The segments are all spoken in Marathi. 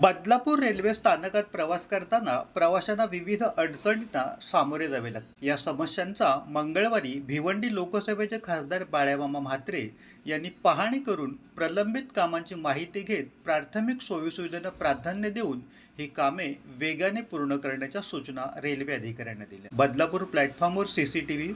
बदलापूर रेल्वे स्थानकात प्रवास करताना प्रवाशांना विविध अडचणींना सामोरे जावे लागते. या समस्यांचा मंगळवारी भिवंडी लोकसभेचे खासदार बाळ्यामामा म्हात्रे यांनी पाहणी करून प्रलंबित कामांची माहिती घेत प्राथमिक सोयीसुविधांना प्राधान्य देऊन ही कामे वेगाने पूर्ण करण्याच्या सूचना रेल्वे अधिकाऱ्यांना दिल्या. बदलापूर प्लॅटफॉर्मवर C C T V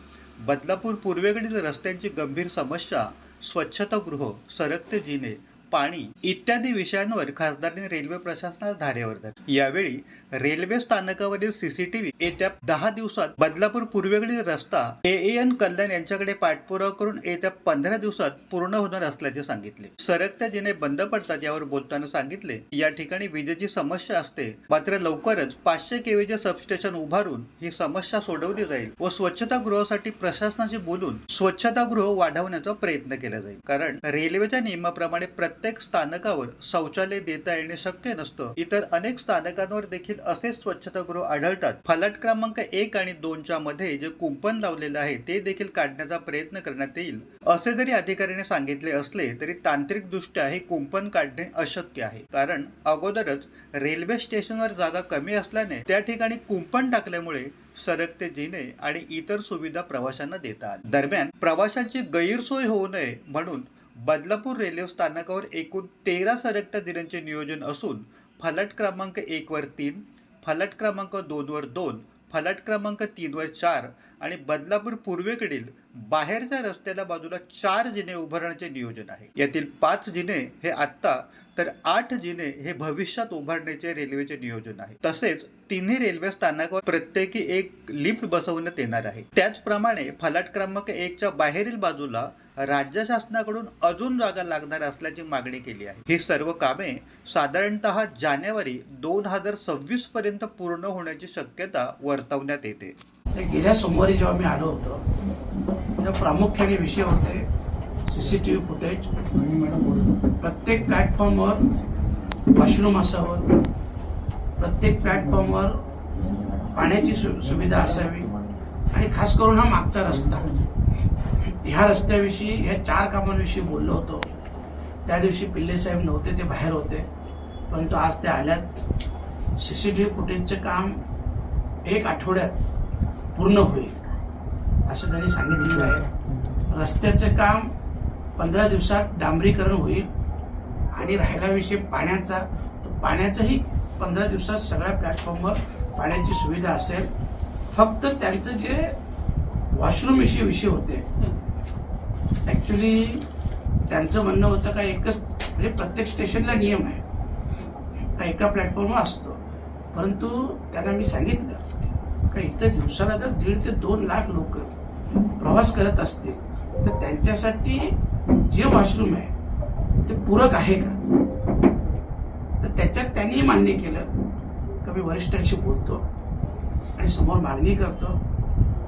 Badlapur पूर्वेकडील रस्त्यांची गंभीर समस्या स्वच्छतागृह सरकते जिने पाणी इत्यादी विषयांवर खासदारांनी रेल्वे प्रशासनाला धारेवर धरले यावेळी रेल्वे स्थानकावरील सीसीटीव्ही येत्या दहा दिवसात बदलापूर पूर्वेकडील रस्ता एएन कल्याण यांच्याकडे पाठपुरावा करून येत्या पंधरा दिवसात पूर्ण होणार असल्याचे सांगितले. सरकत्या जिने बंद पडतात यावर बोलताना सांगितले या ठिकाणी विजेची समस्या असते मात्र लवकरच पाचशे केवीचे सबस्टेशन उभारून ही समस्या सोडवली जाईल व स्वच्छतागृहासाठी प्रशासनाशी बोलून स्वच्छतागृह वाढवण्याचा प्रयत्न केला जाईल. कारण रेल्वेच्या नियमाप्रमाणे प्रत्येक स्थानकावर शौचालय देता येणे शक्य नसतं. इतर अनेक स्थानकांवर देखील असे स्वच्छतागृह आढळतात. फलाट क्रमांक एक आणि दोनच्या मध्ये जे कुंपण लावलेलं आहे ते देखील काढण्याचा प्रयत्न करण्यात येईल. असे जरी अधिकाऱ्याने सांगितले असले तरी तांत्रिक दृष्ट्या हे कुंपण काढणे अशक्य आहे. कारण अगोदरच रेल्वे स्टेशनवर जागा कमी असल्याने त्या ठिकाणी कुंपण टाकल्यामुळे सरकते जिने आणि इतर सुविधा प्रवाशांना देतात. दरम्यान प्रवाशांची गैरसोय होऊ नये म्हणून बदलापूर रेल्वे स्थानकावर एकूण तेरा सरकत्या जिन्यांचे नियोजन असून फलट क्रमांक एकवर तीन फलट क्रमांक दोनवर दोन फलट क्रमांक तीनवर चार आणि बदलापूर पूर्वेकडील बाहेरच्या रस्त्याला बाजूला चार जिने उभारण्याचे नियोजन आहे. यातील पाच जिने हे आत्ता तर आठ जिने हे भविष्यात उभारण्याचे रेल्वेचे नियोजन आहे. तसेच तिन्ही रेल्वे स्थानकावर प्रत्येकी एक लिफ्ट बसवण्यात येणार आहे. त्याचप्रमाणे फलाट क्रमांक एकच्या बाहेरील बाजूला राज्य शासनाकडून अजून जागा लागणार असल्याची मागणी केली आहे. ही सर्व कामे साधारणतः जानेवारी दोन हजार सव्वीस पर्यंत पूर्ण होण्याची शक्यता वर्तवण्यात येते. गेल्या सोमवारी जेव्हा मी आलो होतो तेव्हा प्रामुख्याने विषय होते सीसीटीव्ही फुटेज प्रत्येक प्लॅटफॉर्मवर वॉशरूम असावं प्रत्येक प्लॅटफॉर्मवर पाण्याची सु सुविधा असावी. आणि खास करून हा मागचा रस्ता. ह्या रस्त्याविषयी ह्या चार कामांविषयी बोललो होतो. त्या दिवशी पिल्ले साहेब नव्हते ते बाहेर होते. परंतु आज ते आल्यात. सी सी टी व्ही फुटेजचं काम एक आठवड्यात पूर्ण होईल असं त्यांनी सांगितलेलं आहे. रस्त्याचं काम पंधरा दिवसात डांबरीकरण होईल आणि राहिला विषय पाण्याचा तर पाण्याचंही पंधरा दिवसात सगळ्या प्लॅटफॉर्मवर पाण्याची सुविधा असेल. फक्त त्यांचं जे वॉशरूम विषयी विषय होते. ऍक्च्युली त्यांचं म्हणणं होतं का एकच म्हणजे प्रत्येक स्टेशनला नियम आहे. का एका प्लॅटफॉर्मवर असतो. परंतु त्यांना मी सांगितलं का इथं दिवसाला जर दीड ते दोन लाख लोक प्रवास करत असतील तर त्यांच्यासाठी जे वॉशरूम आहे ते पूरक आहे का? त्याच्यात त्यांनी मान्य केलं. का मी वरिष्ठांशी बोलतो आणि समोर मागणी करतो.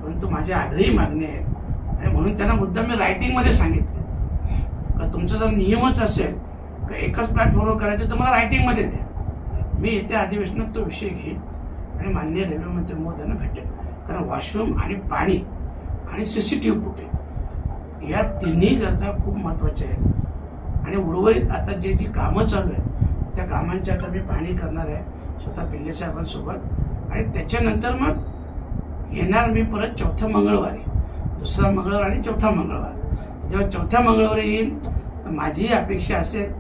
परंतु माझी आग्रही मागणी आहे आणि म्हणून त्यांना मुद्दा मी रायटिंगमध्ये सांगितलं. का तुमचा जर नियमच असेल का एकाच प्लॅटफॉर्मवर करायचं तर मला रायटिंगमध्ये द्या. मी येत्या अधिवेशनात तो विषय घेईन. आणि मान्य रेल्वे मंत्री त्यांना भेटेल कारण वॉशरूम आणि पाणी आणि C C T V footage या तिन्ही गरजा खूप महत्त्वाच्या आहेत. आणि उर्वरित आता जे जी कामं चालू आहेत त्या कामांची आता मी पाहणी करणार आहे स्वतः पिल्ले साहेबांसोबत. आणि त्याच्यानंतर मग येणार मी परत चौथ्या मंगळवारी. दुसरा मंगळवार आणि चौथा मंगळवार. जेव्हा चौथ्या मंगळवारी येईल तर माझीही अपेक्षा असेल.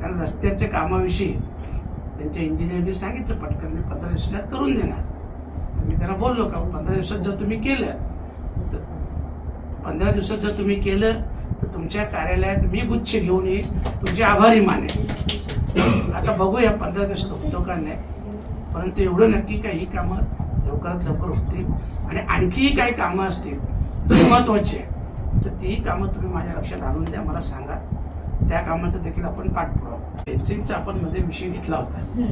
कारण रस्त्याच्या कामाविषयी त्यांच्या इंजिनिअरने सांगितलं पटकन मी पंधरा दिवसात करून देणार. मी त्यांना बोललो का पंधरा दिवसात जर तुम्ही केलं तर पंधरा दिवसात जर तुम्ही केलं तर तुमच्या कार्यालयात मी गुच्छ घेऊन येईल तुमचे आभारी मानेल आता बघूया पंधरा दिवसात होतो का नाही. परंतु एवढं नक्की का ही कामं लवकरात लवकर होतील? आणि आणखीही काही कामं असतील? महत्वाची आहे. तर तीही कामं तुम्ही माझ्या लक्षात आणून द्या मला सांगा. त्या कामाचा देखील आपण पाठपुरावा. फेन्सिंगचा आपण मध्ये विषय घेतला होता.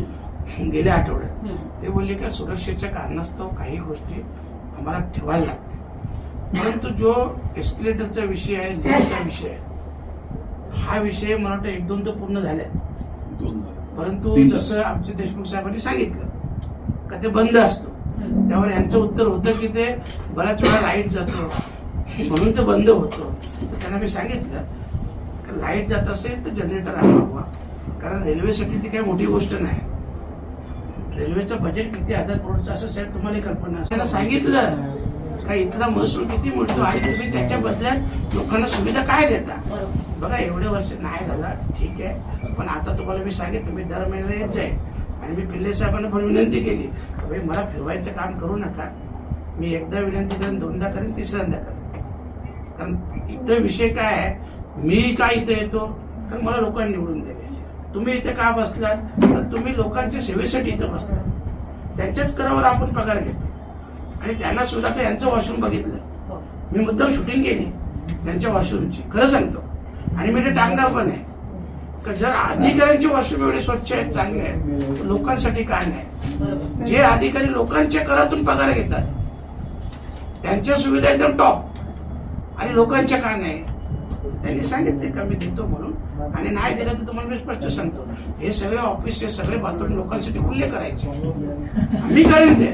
गेल्या आठवड्यात. ते बोलले की सुरक्षेच्या कारणास्तव काही गोष्टी आम्हाला ठेवायला लागतात परंतु जो एस्केलेटरचा विषय आहे लिफ्टचा विषय आहे हा विषय मला वाटतं एक दोन तर पूर्ण झाले परंतु. जसं आमचे देशमुख साहेबांनी सांगितलं का ते बंद असतो. त्यावर यांचं उत्तर होतं की ते बऱ्याच वेळा लाइट जातो. म्हणून ते बंद होतो. त्यांना मी सांगितलं लाइट जात असेल तर जनरेटर आणावा कारण रेल्वेसाठी ती काही मोठी गोष्ट नाही. रेल्वेचं बजेट किती हजार करोडचं असं साहेब तुम्हाला कल्पना त्याला सांगितलं. का इथला महसूल किती मिळतो आणि तुम्ही त्याच्या बदल्यात लोकांना सुविधा काय देता? बघा एवढे वर्ष नाही झाला ठीक आहे. पण आता तुम्हाला मी सांगेन तुम्ही दर महिन्याला येत जाईल आणि मी पिल्ले साहेबांना पण विनंती केली. भाई मला फिरवायचं काम करू नका. मी एकदा विनंती करेन दोनदा करेन तिसऱ्यांदा करेन. कारण इथं विषय काय आहे? मी का इथं येतो? तर मला लोकांनी निवडून दिले तुम्ही इथे का बसलात? तर तुम्ही लोकांच्या सेवेसाठी इथं बसलात. त्यांच्याच करावर आपण पगार घेतो. आणि त्यांना सुद्धा आता यांचं वॉशरूम बघितलं. मी मुद्दाम शूटिंग केली. त्यांच्या वॉशरूमची खरं सांगतो. आणि मी ते टाकणार पण आहे. जर अधिकाऱ्यांचे वॉशरूम एवढे स्वच्छ आहेत चांगले आहेत तर लोकांसाठी काय नाही? जे अधिकारी लोकांच्या करातून पगार घेतात त्यांच्या सुविधा एकदम टॉप आणि लोकांच्या का नाही? त्यांनी सांगितले का मी देतो म्हणून. आणि नाही दिलं तर तुम्हाला मी स्पष्ट सांगतो. हे सगळे ऑफिस हे सगळे बाथरूम लोकांसाठी खुले करायचे. मी करेन ते.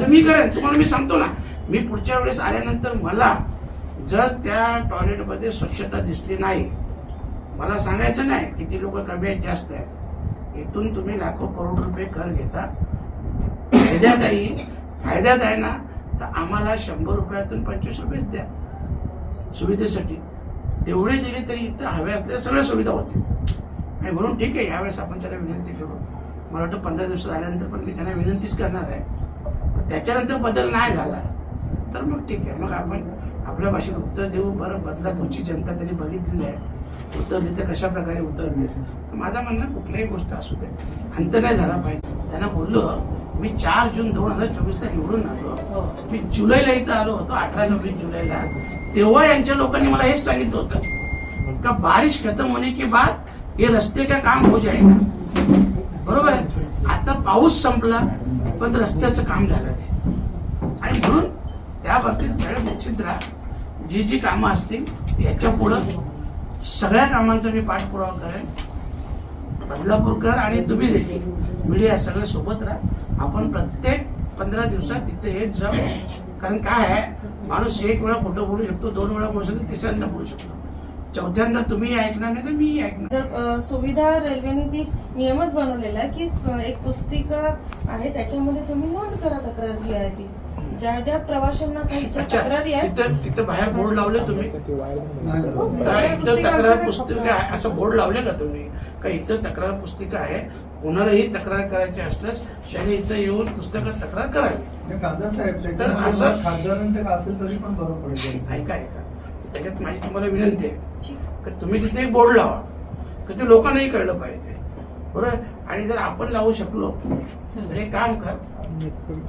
तर मी करेन. तुम्हाला मी सांगतो ना. मी पुढच्या वेळेस आल्यानंतर मला जर त्या टॉयलेटमध्ये स्वच्छता दिसली नाही मला सांगायचं नाही किती लोक कमी आहेत जास्त आहेत. इथून तुम्ही लाखो करोड रुपये कर घेता. फायद्यात आहे फायद्यात आहे ना तर आम्हाला शंभर रुपयातून पंचवीस रुपयेच द्या सुविधेसाठी. तेवढे दिले तरी इथं हव्या असलेल्या सगळ्या सुविधा होतील आणि म्हणून ठीक आहे यावेळेस आपण त्याला विनंती करू. मला वाटतं पंधरा दिवस झाल्यानंतर पण मी त्यांना विनंतीच करणार आहे. त्याच्यानंतर बदल नाही झाला. तर मग ठीक आहे. मग आपण आपल्या भाषेत उत्तर देऊ. बरं बदलापूरची जनता त्यांनी बघितलेली आहे. उत्तर देते कशा प्रकारे उत्तर देते? माझा म्हणणं कुठल्याही गोष्ट असू दे. अंत नाही झाला पाहिजे. त्यांना बोललो. मी चार जून दोन हजार चोवीसला निवडून आलो. मी जुलैला इथं आलो होतो अठरा नव्वीस जुलैला. तेव्हा यांच्या लोकांनी मला हेच सांगितलं होतं का बारिश खतम होने के बाद ये रस्ते का काम हो जाएगा बरोबर आहे? आता पाऊस संपला पण रस्त्याचं काम झालं नाही. आणि म्हणून त्या बाबतीत निश्चित राहा. जी जी कामं असतील याच्या पुढं सगळ्या कामांचा मी पाठपुरावा करेन. बदलापूरकर आणि तुम्ही देखील मीडिया सगळे सोबत राहा. आपण प्रत्येक पंधरा दिवसात तिथे येत जाऊ. कारण काय आहे? माणूस एक वेळा खोटं बोलू शकतो दोन वेळा बोलू शकतो तिसऱ्यांदा बोलू शकतो. चौथ्यांदा तुम्ही ऐकणार नाही तर मी ऐकणार. सुविधा रेल्वेने ती नियमच बनवलेला आहे की एक पुस्तिका आहे त्याच्यामध्ये तुम्ही नोंद करा तक्रार जी आहे ती ज्या ज्या प्रवाशांना काही तक्रारी आहेत तिथं बाहेर बोर्ड लावले तुम्ही? हो, का तक्रार इथं पुस्तिका तक्रार आमच्याकडे पुस्तिका आहे असं बोर्ड लावले का तुम्ही? का इथं तक्रार पुस्तिका आहे? कोणालाही तक्रार करायची असल्यास त्याने इथं येऊन पुस्तकात तक्रार करावी. खासदार साहेब तर असं- खासदारांचं असेल तरी पण बरं पडेल. ऐका ऐका. त्याच्यात माझी तुम्हाला विनंती आहे. की तुम्ही तिथे एक बोर्ड लावा. की ते लोकांनाही कळलं पाहिजे. बरोबर? आणि जर आपण लावू शकलो तर एक काम कर.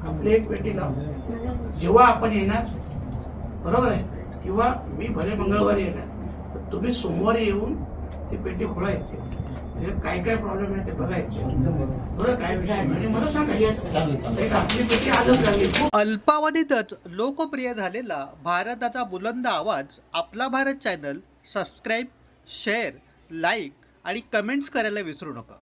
आपली एक पेटी लाव. जेव्हा आपण येणार बरोबर आहे? किंवा मी भले मंगळवारी येणार तर तुम्ही सोमवारी येऊन ती पेटी म्हणजे काय काय प्रॉब्लेम आहे ते बघायचे. बरोबर काय विषय आहे? आणि मला सांगायचं अल्पावधीतच लोकप्रिय झालेला भारताचा बुलंद आवाज आपला Bharat channel subscribe share like आणि कमेंट्स करायला विसरू नका.